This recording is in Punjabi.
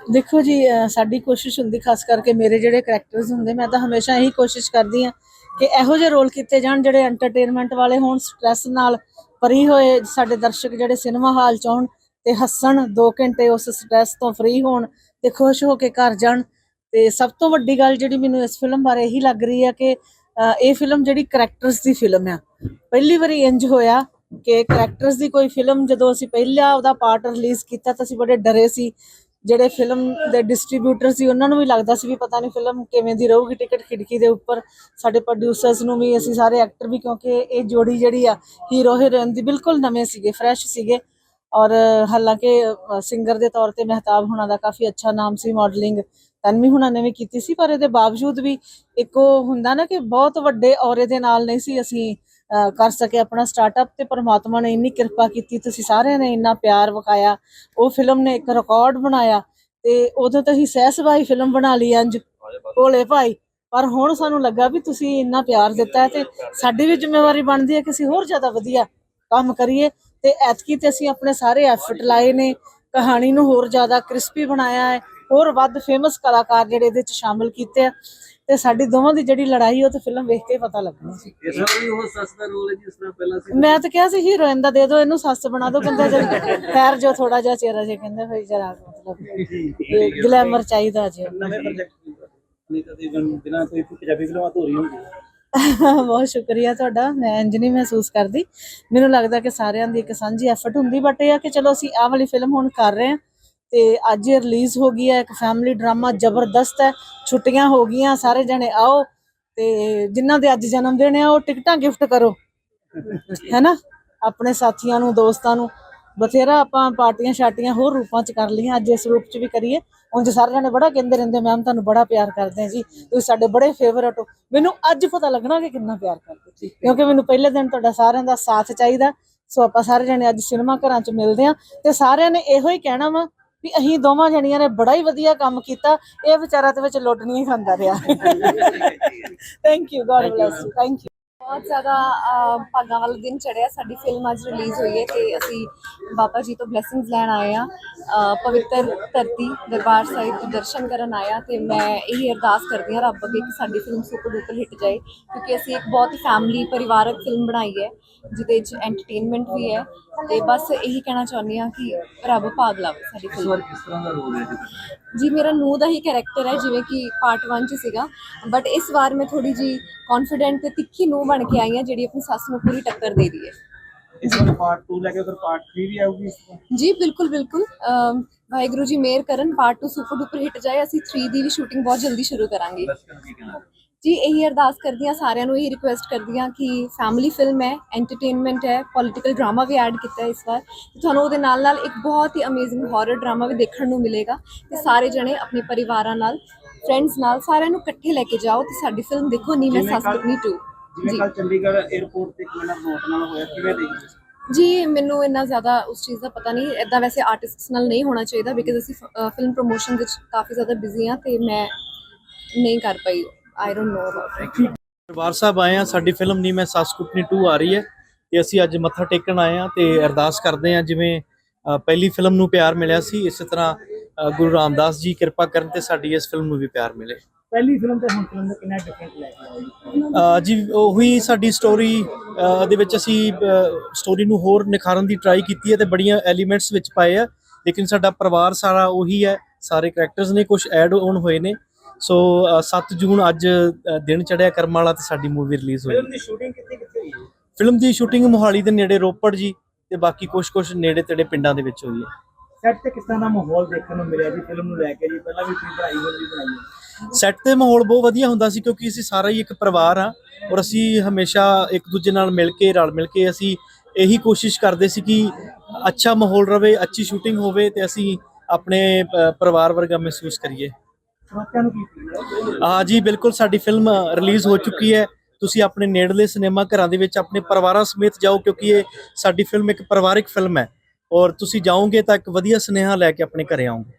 ਦੇਖੋ ਜੀ, ਅਹ, ਸਾਡੀ ਕੋਸ਼ਿਸ਼ ਹੁੰਦੀ ਖਾਸ ਕਰਕੇ ਮੇਰੇ ਜਿਹੜੇ ਕਰੈਕਟਰਸ ਹੁੰਦੇ, ਮੈਂ ਤਾਂ ਹਮੇਸ਼ਾ ਇਹੀ ਕੋਸ਼ਿਸ਼ ਕਰਦੀ ਆ ਕਿ ਇਹੋ ਜਿਹੇ ਰੋਲ ਕੀਤੇ ਜਾਣ ਜਿਹੜੇ ਐਂਟਰਟੇਨਮੈਂਟ ਵਾਲੇ ਹੋਣ ਸਟ੍ਰੈਸ ਨਾਲ ਪਰੀ ਹੋਏ ਸਾਡੇ ਦਰਸ਼ਕ ਜਿਹੜੇ ਸਿਨੇਮਾ ਹਾਲ ਚ ਆਉਣ ਤੇ ਹੱਸਣ 2 ਘੰਟੇ ਉਸ ਸਟ੍ਰੈਸ ਤੋਂ ਫਰੀ ਹੋਣ ਤੇ ਖੁਸ਼ ਹੋ ਕੇ ਘਰ ਜਾਣ। ਤੇ ਸਭ ਤੋਂ ਵੱਡੀ ਗੱਲ ਜਿਹੜੀ ਮੈਨੂੰ ਇਸ ਫਿਲਮ ਬਾਰੇ ਇਹੀ ਲੱਗ ਰਹੀ ਹੈ ਕਿ ਇਹ ਫਿਲਮ ਜਿਹੜੀ ਕਰੈਕਟਰਸ ਦੀ ਫਿਲਮ ਆ। ਪਹਿਲੀ ਵਾਰੀ ਇੰਜ ਹੋਇਆ ਕਿ ਕਰੈਕਟਰਸ ਦੀ ਕੋਈ ਫਿਲਮ ਜਦੋਂ ਅਸੀਂ ਪਹਿਲਾ ਉਹਦਾ ਪਾਰਟ ਰਿਲੀਜ਼ ਕੀਤਾ ਤਾਂ ਅਸੀਂ ਬੜੇ ਡਰੇ ਸੀ ਜਿਹੜੇ ਫਿਲਮ ਦੇ ਡਿਸਟ੍ਰੀਬਿਊਟਰ ਸੀ, ਉਹਨਾਂ ਨੂੰ ਵੀ ਲੱਗਦਾ ਸੀ ਵੀ ਪਤਾ ਨਹੀਂ ਫਿਲਮ ਕਿਵੇਂ ਦੀ ਰਹੂਗੀ ਟਿਕਟ ਖਿੜਕੀ ਦੇ ਉੱਪਰ। ਸਾਡੇ ਪ੍ਰੋਡਿਊਸਰਸ ਨੂੰ ਵੀ, ਅਸੀਂ ਸਾਰੇ ਐਕਟਰ ਵੀ, ਕਿਉਂਕਿ ਇਹ ਜੋੜੀ ਜਿਹੜੀ ਆ ਹੀਰੋ ਹੀਰੋਇਨ ਦੀ ਬਿਲਕੁਲ ਨਵੇਂ ਸੀਗੇ ਫਰੈਸ਼ ਸੀਗੇ। ਔਰ ਹਾਲਾਂਕਿ ਸਿੰਗਰ ਦੇ ਤੌਰ ਤੇ ਮਹਿਤਾਬ ਹੁਣਾਂ ਦਾ ਕਾਫੀ ਅੱਛਾ ਨਾਮ ਸੀ ਮਾਡਲਿੰਗ ਤਨਵੀ ਹੁਣਾਂ ਨੇ ਵੀ ਕੀਤੀ ਸੀ, ਪਰ ਇਹਦੇ ਬਾਵਜੂਦ ਵੀ ਇੱਕ ਉਹ ਹੁੰਦਾ ਨਾ ਕਿ ਬਹੁਤ ਵੱਡੇ ਔਰੇ ਦੇ ਨਾਲ ਨਹੀਂ ਸੀ, ਅਸੀਂ ਕਰ ਸਕੇ ਆਪਣਾ ਸਟਾਰਟਅਪ ਤੇ ਪਰਮਾਤਮਾ ਨੇ ਇੰਨੀ ਕਿਰਪਾ ਕੀਤੀ, ਤੁਸੀਂ ਸਾਰਿਆਂ ਨੇ ਇੰਨਾ ਪਿਆਰ ਵਿਖਾਇਆ, ਉਹ ਫਿਲਮ ਨੇ ਇੱਕ ਰਿਕਾਰਡ ਬਣਾਇਆ ਤੇ ਉਦੋਂ ਤਾਂ ਹੀ ਸਹਿਸਵਾਈ ਫਿਲਮ ਬਣਾ ਲਈ ਅੰਜ, ਭੋਲੇ ਭਾਈ, ਪਰ ਹੁਣ ਸਾਨੂੰ ਲੱਗਾ ਵੀ ਤੁਸੀਂ ਇੰਨਾ ਪਿਆਰ ਦਿੱਤਾ ਤੇ ਸਾਡੀ ਵੀ ਜ਼ਿੰਮੇਵਾਰੀ ਬਣਦੀ ਹੈ ਕਿ ਅਸੀਂ ਹੋਰ ਜ਼ਿਆਦਾ ਵਧੀਆ ਕੰਮ ਕਰੀਏ ਤੇ ਐਤਕੀ ਤੇ ਅਸੀਂ ਆਪਣੇ ਸਾਰੇ ਐਫਰਟ ਲਾਏ ਨੇ, ਕਹਾਣੀ ਨੂੰ ਹੋਰ ਜ਼ਿਆਦਾ ਕ੍ਰਿਸਪੀ ਬਣਾਇਆ ਹੈ, ਹੋਰ ਵੱਧ ਫੇਮਸ ਕਲਾਕਾਰ ਜਿਹੜੇ ਇਹਦੇ ਚ ਸ਼ਾਮਿਲ ਕੀਤੇ ਆ। ਤੇ ਸਾਡੀ ਦੋਵਾਂ ਦੀ ਜਿਹੜੀ ਲੜਾਈ ਉਹ ਤੇ ਫਿਲਮ ਵੇਖ ਕੇ ਪਤਾ ਲੱਗਣੀ ਸੀ। ਇਸ ਵਾਰ ਵੀ ਉਹ ਸੱਸ ਦਾ ਰੋਲ ਹੈ ਜਿਸ ਤਰ੍ਹਾਂ ਪਹਿਲਾਂ ਸੀ। ਮੈਂ ਤਾਂ ਕਿਹਾ ਸੀ ਹੀਰੋਇਨ ਦਾ ਦੇ ਦਿਓ ਇਹਨੂੰ ਸੱਸ ਬਣਾ ਦਿਓ ਕਹਿੰਦਾ ਜਦ ਖੈਰ ਜੋ ਥੋੜਾ ਜਿਹਾ ਚਿਹਰਾ ਜੇ ਕਹਿੰਦਾ ਫਿਰ ਜਰਾ ਮਤਲਬ ਗਲੈਮਰ ਚਾਹੀਦਾ ਜੇ। ਨਵੇਂ ਪ੍ਰੋਜੈਕਟ ਨਹੀਂ ਤਾਂ ਇਵਨ ਬਿਨਾਂ ਕੋਈ ਪੰਜਾਬੀ ਫਿਲਮ ਅਧੂਰੀ ਹੁੰਦੀ ਬਹੁਤ ਸ਼ੁਕਰੀਆ ਤੁਹਾਡਾ ਮੈਂ ਇੰਜ ਨਹੀਂ ਮਹਿਸੂਸ ਕਰਦੀ। ਮੈਨੂੰ ਲੱਗਦਾ ਕਿ ਸਾਰਿਆਂ ਦੀ ਇੱਕ ਸਾਂਝੀ ਐਫਰਟ ਹੁੰਦੀ ਬਟ ਇਹ ਆ ਕਿ ਚਲੋ ਅਸੀਂ ਆਹ ਵਾਲੀ ਫਿਲਮ ਹੁਣ ਕਰ ਰਹੇ ਹਾਂ। ਤੇ ਅੱਜ ਇਹ ਰਿਲੀਜ਼ ਹੋ ਗਈ ਹੈ ਇੱਕ ਫੈਮਿਲੀ ਡਰਾਮਾ ਜ਼ਬਰਦਸਤ ਹੈ ਛੁੱਟੀਆਂ ਹੋ ਗਈਆਂ ਸਾਰੇ ਜਣੇ ਆਓ ਤੇ ਜਿਨ੍ਹਾਂ ਦੇ ਅੱਜ ਜਨਮ ਦਿਨ ਹੈ ਉਹ ਟਿਕਟਾਂ ਗਿਫਟ ਕਰੋ ਹੈਨਾ? ਆਪਣੇ ਸਾਥੀਆਂ ਨੂੰ ਦੋਸਤਾਂ ਨੂੰ ਬਥੇਰਾ ਆਪਾਂ ਪਾਰਟੀਆਂ ਸ਼ਾਟੀਆਂ ਹੋਰ ਰੂਪਾਂ ਚ ਕਰ ਲਈਆਂ ਅੱਜ ਇਸ ਰੂਪ ਚ ਵੀ ਕਰੀਏ। ਉਂਝ ਸਾਰੇ ਜਣੇ ਬੜਾ ਕਹਿੰਦੇ ਰਹਿੰਦੇ ਮੈਮ ਤੁਹਾਨੂੰ ਬੜਾ ਪਿਆਰ ਕਰਦੇ ਆ ਜੀ ਤੁਸੀਂ ਸਾਡੇ ਬੜੇ ਫੇਵਰਟ ਹੋ। ਮੈਨੂੰ ਅੱਜ ਪਤਾ ਲੱਗਣਾ ਕਿ ਕਿੰਨਾ ਪਿਆਰ ਕਰਦੇ ਕਿਉਂਕਿ ਮੈਨੂੰ ਪਹਿਲੇ ਦਿਨ ਤੁਹਾਡਾ ਸਾਰਿਆਂ ਦਾ ਸਾਥ ਚਾਹੀਦਾ ਸੋ ਆਪਾਂ ਸਾਰੇ ਜਣੇ ਅੱਜ ਸਿਨੇਮਾ ਘਰਾਂ ਚ ਮਿਲਦੇ ਆ ਤੇ ਸਾਰਿਆਂ ਨੇ ਇਹੋ ਹੀ ਕਹਿਣਾ ਵਾ ਵੀ ਅਸੀਂ ਦੋਵਾਂ ਜਣੀਆਂ ਨੇ ਬੜਾ ਹੀ ਵਧੀਆ ਕੰਮ ਕੀਤਾ ਇਹ ਵਿਚਾਰਾ ਤੇ ਵਿੱਚ ਲੁੱਟ ਨਹੀਂ ਖਾਂਦਾ ਰਿਹਾ। Thank you god bless you thank you ਬਹੁਤ ਜ਼ਿਆਦਾ ਭਾਗਾਂ ਵਾਲਾ ਦਿਨ ਚੜਿਆ ਸਾਡੀ ਫਿਲਮ ਅੱਜ ਰਿਲੀਜ਼ ਹੋਈ ਹੈ ਤੇ ਅਸੀਂ ਬਾਬਾ ਜੀ ਤੋਂ ਬਲੇਸਿੰਗਸ ਲੈਣ ਆਏ ਆ ਪਵਿੱਤਰ ਧਰਤੀ ਦਰਬਾਰ ਸਾਹਿਬ ਦੇ ਦਰਸ਼ਨ ਕਰਨ ਆਏ ਆ ਤੇ ਮੈਂ ਇਹੀ ਅਰਦਾਸ ਕਰਦੀ ਹਾਂ ਰੱਬ ਅੱਗੇ ਕਿ ਸਾਡੀ ਫਿਲਮ ਸੁਪਰ ਡੂਪਰ ਹਿੱਟ ਜਾਏ ਕਿਉਂਕਿ ਅਸੀਂ ਇੱਕ ਬਹੁਤ ਹੀ ਫੈਮਿਲੀ ਪਰਿਵਾਰਕ ਫਿਲਮ ਬਣਾਈ ਹੈ ਜਿਹਦੇ ਵਿੱਚ ਐਂਟਰਟੇਨਮੈਂਟ ਵੀ ਹੈ ਤੇ ਬਸ ਇਹੀ ਕਹਿਣਾ ਚਾਹੁੰਦੀ ਹਾਂ ਕਿ ਰੱਬ ਭਾਗ ਲਾਵੇ ਸਾਡੀ ਫਿਲਮ ਕਿਸ ਤਰ੍ਹਾਂ ਦਾ ਰੋਲ ਹੈ ਜੀ ਮੇਰਾ ਨੂੰਹ ਦਾ ਹੀ ਕੈਰੈਕਟਰ ਹੈ ਜਿਵੇਂ ਕਿ ਪਾਰਟ 1 ਚ ਸੀਗਾ। ਬਟ ਇਸ ਵਾਰ ਮੈਂ ਥੋੜੀ ਜੀ ਕੌਨਫੀਡੈਂਟ ਤੇ ਤਿੱਖੀ ਨੂੰਹ ਬਣ ਕੇ ਆਈ ਹਾਂ ਜਿਹੜੀ ਆਪਣੀ ਸੱਸ ਨੂੰ ਪੂਰੀ ਟੱਕਰ ਦੇ ਰਹੀ ਹੈ। ਇਸ ਵਾਰ ਪਾਰਟ 2 ਲੈ ਕੇ ਫਿਰ ਪਾਰਟ 3 ਵੀ ਆਊਗੀ ਇਸ ਵਾਰ? ਜੀ ਬਿਲਕੁਲ ਬਿਲਕੁਲ। ਅਮ, ਵਾਹਿਗੁਰੂ ਜੀ ਮਿਹਰ ਕਰਨ। ਪਾਰਟ 2 ਸੁਪਰ ਡੂਪਰ ਹਿੱਟ ਜਾਏ ਅਸੀਂ 3 ਦੀ ਵੀ ਸ਼ੂਟਿੰਗ ਬਹੁਤ ਜਲਦੀ ਸ਼ੁਰੂ ਕਰਾਂਗੇ। ਦਰਸ਼ਕਾਂ ਨੂੰ ਕੀ ਕਹਿਣਾ ਜੀ ਇਹੀ ਅਰਦਾਸ ਕਰਦੀ ਹਾਂ ਸਾਰਿਆਂ ਨੂੰ ਇਹੀ ਰਿਕੁਐਸਟ ਕਰਦੀ ਹਾਂ ਕਿ ਫੈਮਿਲੀ ਫਿਲਮ ਹੈ ਐਂਟਰਟੇਨਮੈਂਟ ਹੈ ਪੋਲਿਟੀਕਲ ਡਰਾਮਾ ਵੀ ਐਡ ਕੀਤਾ ਹੈ ਇਸ ਵਾਰ। ਤੇ ਤੁਹਾਨੂੰ ਉਹਦੇ ਨਾਲ ਨਾਲ ਇੱਕ ਬਹੁਤ ਹੀ ਅਮੇਜ਼ਿੰਗ ਹਾਰਰ ਡਰਾਮਾ ਵੀ ਦੇਖਣ ਨੂੰ ਮਿਲੇਗਾ ਤੇ ਸਾਰੇ ਜਣੇ ਆਪਣੇ ਪਰਿਵਾਰਾਂ ਨਾਲ ਫਰੈਂਡਸ ਨਾਲ ਸਾਰਿਆਂ ਨੂੰ ਇਕੱਠੇ ਲੈ ਕੇ ਜਾਓ ਤੇ ਸਾਡੀ ਫਿਲਮ ਦੇਖੋ ਨੀ ਮੈਂ ਜਿਵੇਂ ਸੱਸ ਕੱਲ੍ਹ- ਬਗਨੀ 2 ਜਿਵੇਂ ਜੀ। ਕੱਲ ਚੰਡੀਗੜ੍ਹ 에ਅਰਪੋਰਟ ਤੇ ਕੋਈ ਨਾ ਨੋਟ ਨਾਲ ਹੋਇਆ ਕਿਵੇਂ ਦੇਖਦੇ ਹੋ? ਜੀ ਮੈਨੂੰ ਇੰਨਾ ਜ਼ਿਆਦਾ ਉਸ ਚੀਜ਼ ਦਾ ਪਤਾ ਨਹੀਂ ਇਦਾਂ ਵੈਸੇ ਆਰਟਿਸਟਸ ਨਾਲ ਨਹੀਂ ਹੋਣਾ ਚਾਹੀਦਾ ਬਿਕਾਜ਼ ਅਸੀਂ ਫਿਲਮ ਪ੍ਰੋਮੋਸ਼ਨ ਵਿੱਚ ਕਾਫੀ ਜ਼ਿਆਦਾ ਬਿਜ਼ੀ ਹਾਂ ਤੇ ਮੈਂ ਨਹੀਂ ਕਰ ਪਾਈ। I don't know about it Darbar Sahib ਆਏ ਆ ਸਾਡੀ ਫਿਲਮ ਨਹੀਂ ਮੈਂ ਸੱਸ ਕੁੱਟਣੀ 2 ਆ ਰਹੀ ਹੈ ਤੇ ਅਸੀਂ ਅੱਜ ਮੱਥਾ ਟੇਕਣ ਆਏ ਆ ਤੇ ਅਰਦਾਸ ਕਰਦੇ ਆ ਜਿਵੇਂ ਪਹਿਲੀ ਫਿਲਮ ਨੂੰ ਪਿਆਰ ਮਿਲਿਆ ਸੀ ਇਸੇ ਤਰ੍ਹਾਂ ਗੁਰੂ ਰਾਮਦਾਸ ਜੀ ਕਿਰਪਾ ਕਰਨ ਤੇ ਸਾਡੀ ਇਸ ਫਿਲਮ ਨੂੰ ਵੀ ਪਿਆਰ ਮਿਲੇ। ਪਹਿਲੀ ਫਿਲਮ ਤੇ ਹੁਣ ਫਿਲਮ ਦਾ ਕਿੰਨਾ ਡਿਫਰੈਂਟ ਲੈ ਕੇ ਆਏ ਅ, ਜੀ ਉਹੀ ਸਾਡੀ ਸਟੋਰੀ ਦੇ ਵਿੱਚ ਅਸੀਂ ਸਟੋਰੀ ਨੂੰ ਹੋਰ ਨਿਖਾਰਨ ਦੀ ਟਰਾਈ ਕੀਤੀ ਹੈ ਤੇ ਬੜੀਆਂ ਐਲੀਮੈਂਟਸ ਵਿੱਚ ਪਾਏ ਆ। ਲੇਕਿਨ ਸਾਡਾ ਪਰਿਵਾਰ ਸਾਰਾ ਉਹੀ ਹੈ। ਸਾਰੇ ਕੈਰੈਕਟਰਸ ਨੇ ਕੁਝ ਐਡ ਔਨ ਹੋਏ ਨੇ। ਸੋ ਅ, 7 ਜੂਨ ਅੱਜ ਦਿਨ ਚੜਿਆ ਕਰਮ ਵਾਲਾ ਤੇ ਸਾਡੀ ਮੂਵੀ ਰਿਲੀਜ਼ ਹੋਈ। ਫਿਲਮ ਦੀ ਸ਼ੂਟਿੰਗ ਕਿੱਥੇ ਕਿੱਥੇ ਹੋਈ ਹੈ? ਫਿਲਮ ਦੀ ਸ਼ੂਟਿੰਗ ਮੋਹਾਲੀ ਦੇ ਨੇੜੇ ਰੋਪੜ ਜੀ ਤੇ ਬਾਕੀ ਕੁਝ-ਕੁਝ ਨੇੜੇ ਤੇੜੇ ਪਿੰਡਾਂ ਦੇ ਵਿੱਚ ਹੋਈ ਹੈ। ਸੈੱਟ ਤੇ ਕਿਸ ਤਰ੍ਹਾਂ ਦਾ ਮਾਹੌਲ ਦੇਖਣ ਨੂੰ ਮਿਲਿਆ ਜੀ? ਫਿਲਮ ਨੂੰ ਲੈ ਕੇ ਜੀ ਪਹਿਲਾਂ ਵੀ ਤੁਸੀਂ ਪੜ੍ਹਾਈ ਹੋਈ ਬਣਾਈ ਸੈੱਟ ਤੇ ਮਾਹੌਲ ਬਹੁਤ ਵਧੀਆ ਹੁੰਦਾ ਸੀ ਕਿਉਂਕਿ ਅਸੀਂ ਸਾਰਾ ਹੀ ਇੱਕ ਪਰਿਵਾਰ ਆ ਔਰ ਅਸੀਂ ਹਮੇਸ਼ਾ ਇੱਕ ਦੂਜੇ ਨਾਲ ਮਿਲ ਕੇ ਰਲ ਮਿਲ ਕੇ ਅਸੀਂ ਇਹੀ ਕੋਸ਼ਿਸ਼ ਕਰਦੇ ਸੀ ਕਿ ਅੱਛਾ ਮਾਹੌਲ ਰਵੇ ਅੱਛੀ ਸ਼ੂਟਿੰਗ ਹੋਵੇ ਤੇ ਅਸੀਂ ਆਪਣੇ ਅ, ਪਰਿਵਾਰ ਵਰਗਾ ਮਹਿਸੂਸ ਕਰੀਏ। ਹਾਂ? ਜੀ ਬਿਲਕੁਲ ਸਾਡੀ ਫਿਲਮ ਰਿਲੀਜ਼ ਹੋ ਚੁੱਕੀ ਹੈ। ਤੁਸੀਂ ਆਪਣੇ ਨੇੜਲੇ ਸਿਨੇਮਾ ਘਰਾਂ ਦੇ ਵਿੱਚ ਆਪਣੇ ਪਰਿਵਾਰਾਂ ਸਮੇਤ ਜਾਓ ਕਿਉਂਕਿ ਇਹ ਸਾਡੀ ਫਿਲਮ ਇੱਕ ਪਰਿਵਾਰਿਕ ਫਿਲਮ ਹੈ। ਔਰ ਤੁਸੀਂ ਜਾਓਗੇ ਤਾਂ ਇੱਕ ਵਧੀਆ ਸੁਨੇਹਾ ਲੈ ਕੇ ਆਪਣੇ ਘਰੇ ਆਓਗੇ।